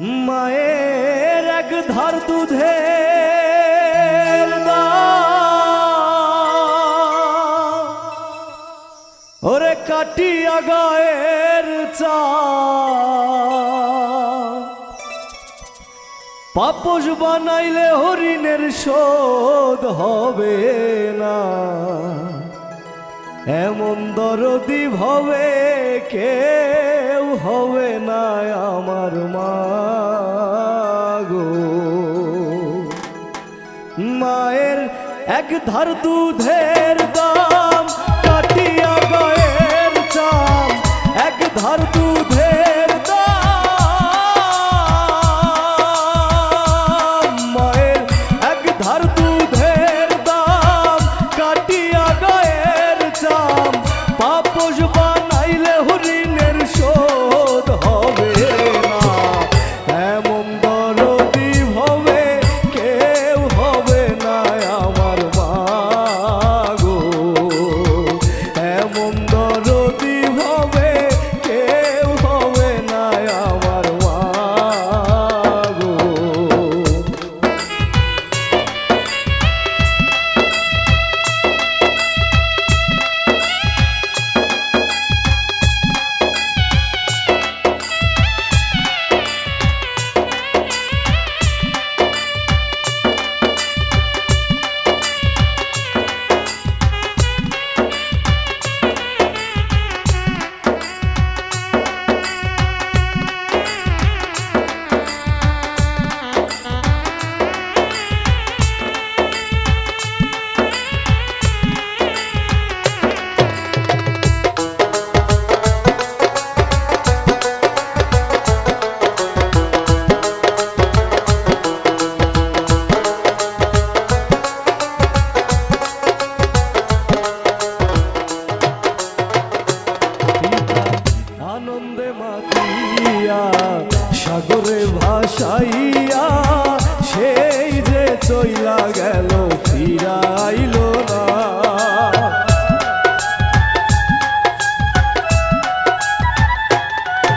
মায়ের এক ধার দুধে ওরে কাটিয়া গায়ের চা পাপস বানাইলে হরিণের শোধ হবে না। এমন দরদি ভবে কেউ হবে না আমার মা গো। মায়ের এক ধার দুধের দাম সাগরে ভাসাইয়া, সেই যে চইলা গেল, ফিরাইল না।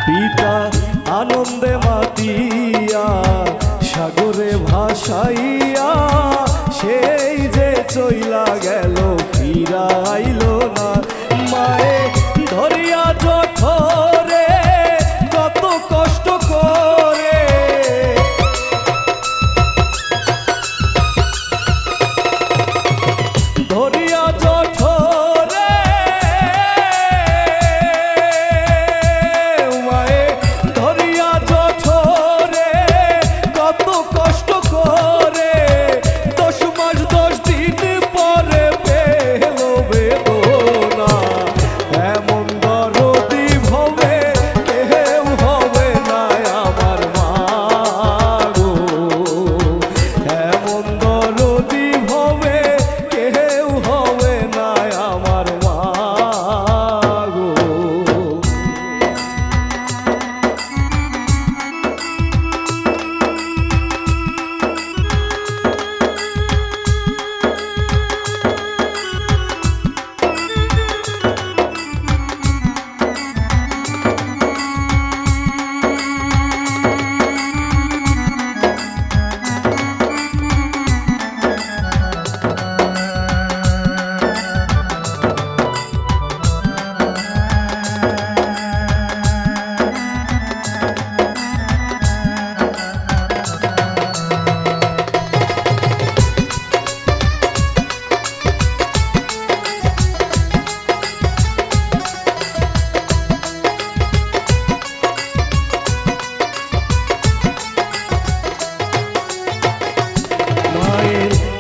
পিতা আনন্দে মাতিয়া, সাগরে ভাসাইয়া, সেই যে চইলা গেল, ফিরাইল না।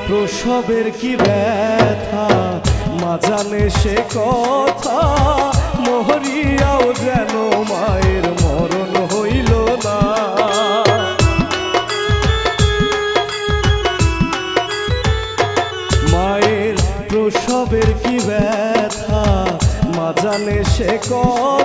প্রসবের কি ব্যথা? মা জানে সে কথা। মহরিয়াও যেন মায়ের মরণ হইল না। মায়ের প্রসবের কি ব্যথা? মা জানে সে কথা।